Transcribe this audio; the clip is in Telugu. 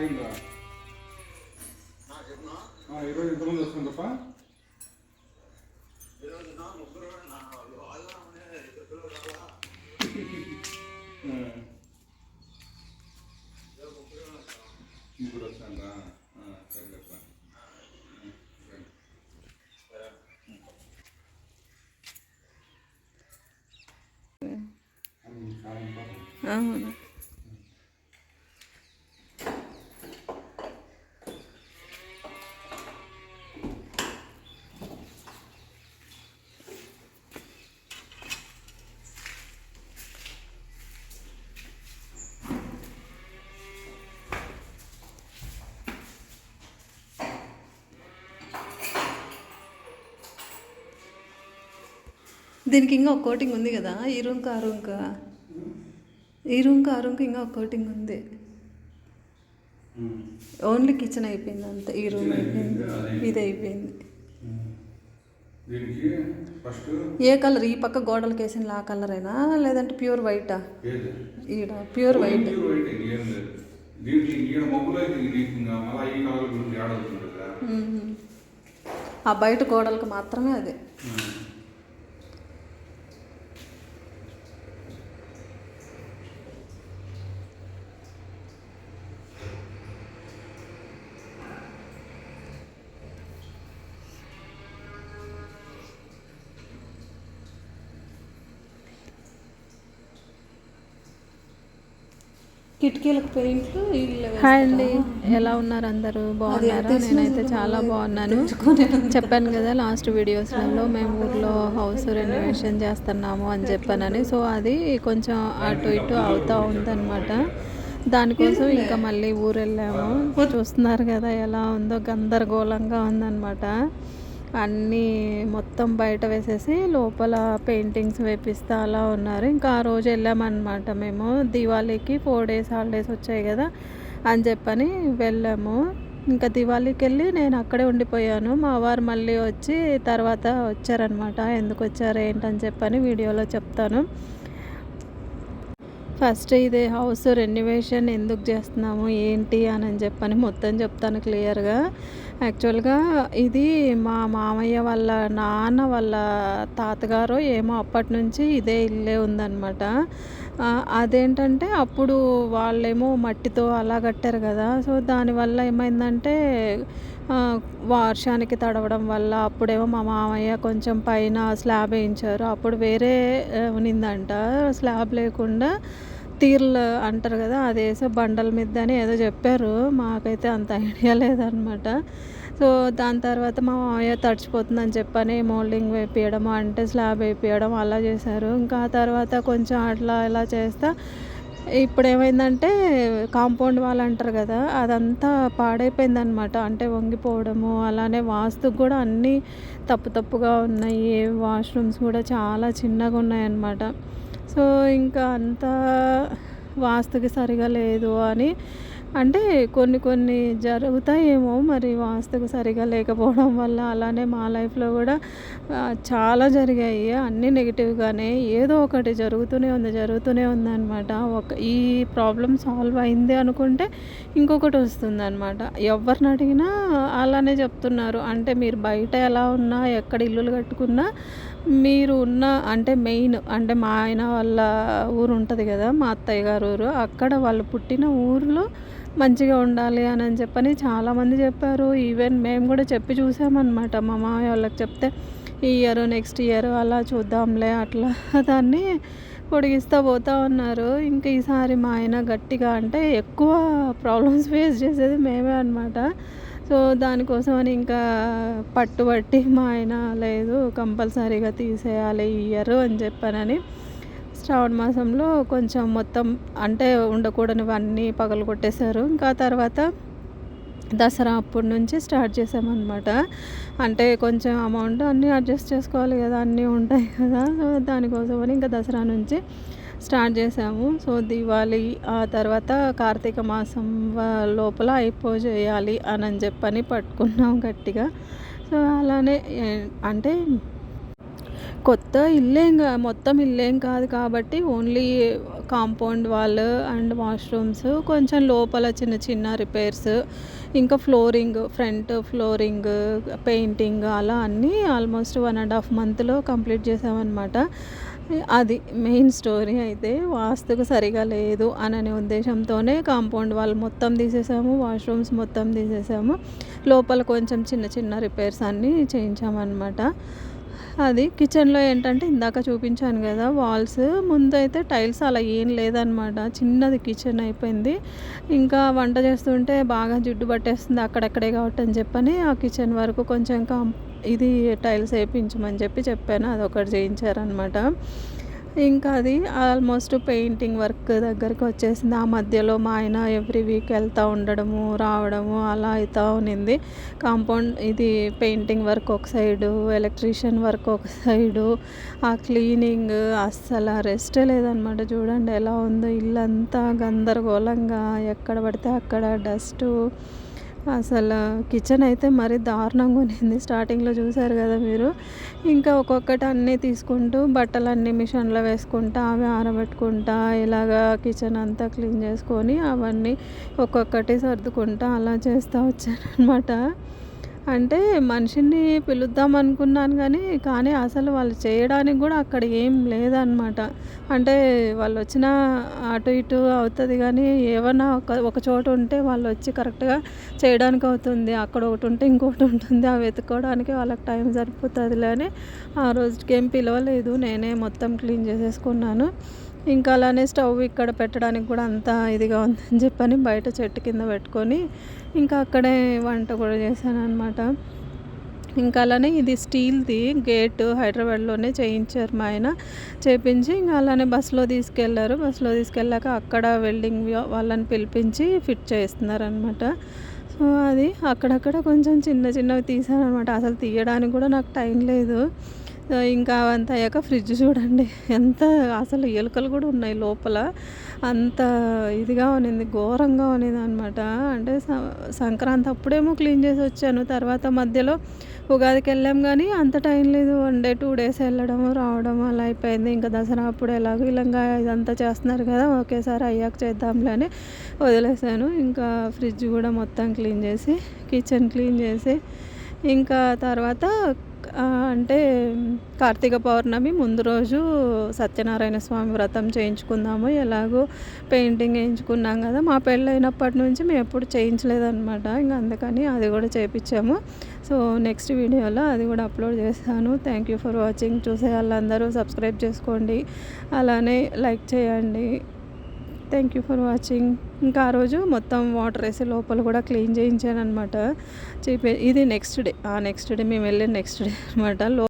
అయిందా ఆ, ఈరోజు ఎంతమంది వస్తుందప్ప ముగ్గురు వస్తాండ్రా ఆ, సరేలేప్ప ఆ, సరే. అది కారం పాపం. అవును. దీనికి ఇంకా ఒక కోటింగ్ ఉంది కదా? ఈ రూమ్కి ఆ రూమ్కి. ఈ రూమ్కి ఆ రూమ్కి ఇంకా ఒక కోటింగ్ ఉంది. ఓన్లీ కిచెన్ అయిపోయింది అంతే. ఈ రూమ్ అయిపోయింది. ఇది అయిపోయింది. ఏ కలర్? ఈ పక్క గోడలకి వేసిన ఆ కలరేనా? లేదంటే ప్యూర్ వైటా? ఈడ ప్యూర్ వైట్. కలర్ ఆ బయట గోడలకు మాత్రమే అది. కిటికీలకు పెయింట్లు హాయ్ అండి. ఎలా ఉన్నారు అందరూ? బాగున్నారా? నేనైతే చాలా బాగున్నాను. చెప్పాను కదా లాస్ట్ వీడియోస్లలో మేము ఊర్లో హౌస్ రెనోవేషన్ చేస్తున్నాము అని చెప్పానని. సో అది కొంచెం అటు ఇటు అవుతూ ఉందన్నమాట. దానికోసం ఇంకా మళ్ళీ ఊరు వెళ్ళాము చూస్తున్నారు కదా ఎలా ఉందో గందరగోళంగా ఉందన్నమాట. అన్నీ మొత్తం బయట వేసేసి లోపల పెయింటింగ్స్ వేపిస్తా అలా ఉన్నారు. ఇంకా ఆ రోజు వెళ్ళామన్నమాట మేము. దివాళీకి ఫోర్ డేస్ హాలిడేస్ వచ్చాయి కదా అని చెప్పని వెళ్ళాము. ఇంకా దివాళీకి వెళ్ళి నేను అక్కడే ఉండిపోయాను. మా వారు మళ్ళీ వచ్చి తర్వాత వచ్చారనమాట ఎందుకు వచ్చారు ఏంటని చెప్పని వీడియోలో చెప్తాను. ఫస్ట్ ఇది హౌస్ రెన్యువేషన్ ఎందుకు చేస్తున్నాము ఏంటి అని అని చెప్పని మొత్తం చెప్తాను క్లియర్గా. యాక్చువల్గా ఇది మా మామయ్య వాళ్ళ నాన్న వాళ్ళ తాతగారు ఏమో అప్పటి నుంచి ఇదే ఇల్లే ఉందన్నమాట. అదేంటంటే అప్పుడు వాళ్ళేమో మట్టితో అలా కట్టారు కదా. సో దానివల్ల ఏమైందంటే వర్షానికి తడవడం వల్ల అప్పుడేమో మా మామయ్య కొంచెం పైన స్లాబ్ వేయించారు. అప్పుడు వేరే ఉనిందంట ఉన్నిందంట. స్లాబ్ లేకుండా తీర్లు అంటారు కదా అది వేసే బండల మీద అని ఏదో చెప్పారు. మాకైతే అంత ఐడియా లేదనమాట. సో దాని తర్వాత మా మామయ్య తడిచిపోతుందని చెప్పని మోల్డింగ్ వేపియడం అంటే స్లాబ్ వేపియడం అలా చేశారు. ఇంకా ఆ తర్వాత కొంచెం అట్లా ఇలా చేస్తా ఇప్పుడు ఏమైందంటే కాంపౌండ్ వాళ్ళు అంటారు కదా అదంతా పాడైపోయిందనమాట. అంటే వంగిపోవడము అలానే వాస్తుకు కూడా అన్నీ తప్పు తప్పుగా ఉన్నాయి. వాష్రూమ్స్ కూడా చాలా చిన్నగా ఉన్నాయన్నమాట. సో ఇంకా అంతా వాస్తుకి సరిగా లేదు అని. అంటే కొన్ని కొన్ని జరుగుతాయేమో మరి వాస్తుకు సరిగా లేకపోవడం వల్ల అలానే మా లైఫ్లో కూడా చాలా జరిగాయి. అన్నీ నెగిటివ్గానే ఏదో ఒకటి జరుగుతూనే ఉంది జరుగుతూనే ఉంది అనమాట ఒక ఈ ప్రాబ్లం సాల్వ్ అయింది అనుకుంటే ఇంకొకటి వస్తుందన్నమాట. ఎవరిని అడిగినా అలానే చెప్తున్నారు. అంటే మీరు బయట ఎలా ఉన్నా ఎక్కడ ఇల్లులు కట్టుకున్నా మీరు ఉన్న అంటే మెయిన్ అంటే మా ఆయన వాళ్ళ ఊరు ఉంటుంది కదా మా అత్తయ్య గారు ఊరు అక్కడ వాళ్ళు పుట్టిన ఊరిలో మంచిగా ఉండాలి అని అని చెప్పని చాలామంది చెప్పారు. ఈవెన్ మేము కూడా చెప్పి చూసామన్నమాట. మా మామయ్య వాళ్ళకి చెప్తే ఈ ఇయర్ నెక్స్ట్ ఇయర్ అలా చూద్దాంలే అట్లా దాన్ని పొడిగిస్తూ పోతా ఉన్నారు ఇంకా ఈసారి మా ఆయన గట్టిగా అంటే ఎక్కువ ప్రాబ్లమ్స్ ఫేస్ చేసేది మేమే అనమాట సో దానికోసం అని ఇంకా పట్టుబట్టి మా ఆయన లేదు కంపల్సరీగా తీసేయాలి ఈ ఇయర్ అని చెప్పానని. శ్రావణ మాసంలో కొంచెం మొత్తం అంటే ఉండకూడనివన్నీ పగలు కొట్టేశారు. ఇంకా తర్వాత దసరా అప్పటి నుంచి స్టార్ట్ చేసామన్నమాట అంటే కొంచెం అమౌంట్ అన్నీ అడ్జస్ట్ చేసుకోవాలి కదా అన్నీ ఉంటాయి కదా. సో దానికోసమని ఇంకా దసరా నుంచి స్టార్ట్ చేసాము సో దివాళీ ఆ తర్వాత కార్తీక మాసం లోపల అయిపో చేయాలి అని అని చెప్పని పట్టుకున్నాం గట్టిగా. సో అలానే అంటే కొత్త ఇల్లేం మొత్తం ఇల్లేం కాదు కాబట్టి only compound wall and washrooms కొంచెం లోపల చిన్న చిన్న రిపేర్స్ ఇంకా ఫ్లోరింగ్ ఫ్రంట్ ఫ్లోరింగ్ పెయింటింగ్ అలా అన్నీ ఆల్మోస్ట్ వన్ అండ్ హాఫ్ మంత్లో కంప్లీట్ చేసామన్నమాట. అది మెయిన్ స్టోరీ అయితే వాస్తుకు సరిగా లేదు అననే ఉద్దేశంతోనే కాంపౌండ్ వాల్ మొత్తం తీసేసాము వాష్రూమ్స్ మొత్తం తీసేసాము. లోపల కొంచెం చిన్న చిన్న రిపేర్స్ అన్నీ చేయించామన్నమాట. అది కిచెన్లో ఏంటంటే ఇందాక చూపించాను కదా వాల్స్ ముందు అయితే టైల్స్ అలా ఏం లేదనమాట చిన్నది కిచెన్ అయిపోయింది. ఇంకా వంట చేస్తుంటే బాగా జిడ్డు పట్టేస్తుంది అక్కడక్కడే కాబట్టి అని చెప్పని ఆ కిచెన్ వరకు కొంచెం కాం ఇది టైల్స్ వేయించమని చెప్పి చెప్పాను అదొకటి చేయించారనమాట ఇంకా అది ఆల్మోస్ట్ పెయింటింగ్ వర్క్ దగ్గరికి వచ్చేసింది. ఆ మధ్యలో మా ఆయన ఎవ్రీ వీక్ వెళ్తూ ఉండడము రావడము అలా అవుతూ ఉన్నింది. కాంపౌండ్ ఇది పెయింటింగ్ వర్క్ ఒక సైడు ఎలక్ట్రీషియన్ వర్క్ ఒక సైడు. ఆ క్లీనింగ్ అస్సలు రెస్ట్ లేదనమాట చూడండి ఎలా ఉందో ఇల్లంతా గందరగోళంగా ఎక్కడ పడితే అక్కడ డస్టు. అసలు కిచెన్ అయితే మరీ దారుణంగా ఉంది స్టార్టింగ్లో చూసారు కదా మీరు? ఇంకా ఒక్కొక్కటి అన్నీ తీసుకుంటూ బట్టలు అన్నీ మిషన్లో వేసుకుంటా అవి ఆరబెట్టుకుంటా ఇలాగా కిచెన్ అంతా క్లీన్ చేసుకొని అవన్నీ ఒక్కొక్కటి సర్దుకుంటా అలా చేస్తూ వచ్చాను అనమాట అంటే మనిషిని పిలుద్దాం అనుకున్నాను కానీ కానీ అసలు వాళ్ళు చేయడానికి కూడా అక్కడ ఏం లేదనమాట. అంటే వాళ్ళు వచ్చిన అటు ఇటు అవుతుంది కానీ ఏమన్నా ఒక ఒక చోట ఉంటే వాళ్ళు వచ్చి కరెక్ట్గా చేయడానికి అవుతుంది. అక్కడ ఒకటి ఉంటే ఇంకొకటి ఉంటుంది. అవి వెతుక్కోవడానికి వాళ్ళకి టైం సరిపోతుందిలే అని ఆ రోజుకి ఏం పిలవలేదు. నేనే మొత్తం క్లీన్ చేసేసుకున్నాను. ఇంకా అలానే స్టవ్ ఇక్కడ పెట్టడానికి కూడా అంత ఇదిగా ఉందని చెప్పని బయట చెట్టు కింద పెట్టుకొని ఇంకా అక్కడే వంట కూడా చేశాను అనమాట ఇంకా అలానే ఇది స్టీల్ది గేట్ హైదరాబాద్లోనే చేయించారు మా ఆయన. చేయించి ఇంకా అలానే బస్సులో తీసుకెళ్ళారు. బస్సులో తీసుకెళ్ళాక అక్కడ వెల్డింగ్ వాళ్ళని పిలిపించి ఫిట్ చేస్తున్నారు అనమాట సో అది అక్కడక్కడ కొంచెం చిన్న చిన్నవి తీసాను అనమాట అసలు తీయడానికి కూడా నాకు టైం లేదు. ఇంకా అంత అయ్యాక ఫ్రిడ్జ్ చూడండి. ఎంత అసలు ఎలుకలు కూడా ఉన్నాయి లోపల. అంత ఇదిగా ఉన్నింది ఘోరంగా ఉన్నింది అనమాట అంటే సంక్రాంతి అప్పుడేమో క్లీన్ చేసి వచ్చాను. తర్వాత మధ్యలో ఉగాదికి వెళ్ళాం కానీ అంత టైం లేదు. వన్ డే టూ డేస్ వెళ్ళడము రావడం అలా అయిపోయింది. ఇంకా దసరా అప్పుడు ఎలాగో ఇలాగా ఇదంతా చేస్తున్నారు కదా ఒకేసారి అయ్యాక చేద్దాంలే అని వదిలేసాను ఇంకా ఫ్రిడ్జ్ కూడా మొత్తం క్లీన్ చేసి కిచెన్ క్లీన్ చేసి ఇంకా తర్వాత అంటే కార్తీక పౌర్ణమి ముందు రోజు సత్యనారాయణ స్వామి వ్రతం చేయించుకుందాము. ఎలాగో పెయింటింగ్ వేయించుకున్నాం కదా మా పెళ్ళైనప్పటి నుంచి మేము ఎప్పుడు చేయించలేదన్నమాట. ఇంకా అందుకని అది కూడా చేయించాము సో నెక్స్ట్ వీడియోలో అది కూడా అప్లోడ్ చేస్తాను. థ్యాంక్ యూ ఫర్ వాచింగ్ చూసే వాళ్ళందరూ సబ్స్క్రైబ్ చేసుకోండి. అలానే లైక్ చేయండి. థ్యాంక్ యూ ఫర్ వాచింగ్ ఇంకా ఆ రోజు మొత్తం వాటర్ వేసి లోపల కూడా క్లీన్ చేయించాను అనమాట ఇది నెక్స్ట్ డే ఆ నెక్స్ట్ డే మేము వెళ్ళే నెక్స్ట్ డే అనమాట